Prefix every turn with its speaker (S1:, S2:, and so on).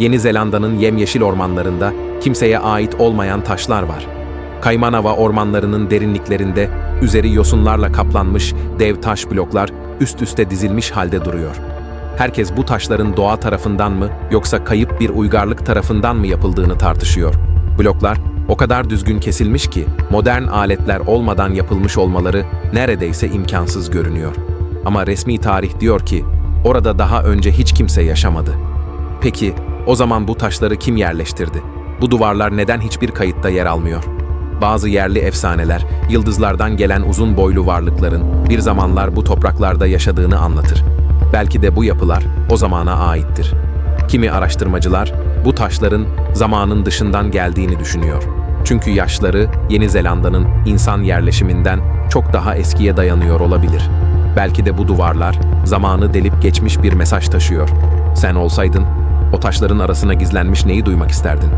S1: Yeni Zelanda'nın yemyeşil ormanlarında kimseye ait olmayan taşlar var. Kaymanava ormanlarının derinliklerinde üzeri yosunlarla kaplanmış dev taş bloklar üst üste dizilmiş halde duruyor. Herkes bu taşların doğa tarafından mı yoksa kayıp bir uygarlık tarafından mı yapıldığını tartışıyor. Bloklar o kadar düzgün kesilmiş ki modern aletler olmadan yapılmış olmaları neredeyse imkansız görünüyor. Ama resmi tarih diyor ki orada daha önce hiç kimse yaşamadı. Peki o zaman bu taşları kim yerleştirdi? Bu duvarlar neden hiçbir kayıtta yer almıyor? Bazı yerli efsaneler, yıldızlardan gelen uzun boylu varlıkların bir zamanlar bu topraklarda yaşadığını anlatır. Belki de bu yapılar o zamana aittir. Kimi araştırmacılar bu taşların zamanın dışından geldiğini düşünüyor. Çünkü yaşları Yeni Zelanda'nın insan yerleşiminden çok daha eskiye dayanıyor olabilir. Belki de bu duvarlar zamanı delip geçmiş bir mesaj taşıyor. Sen olsaydın o taşların arasına gizlenmiş neyi duymak isterdin?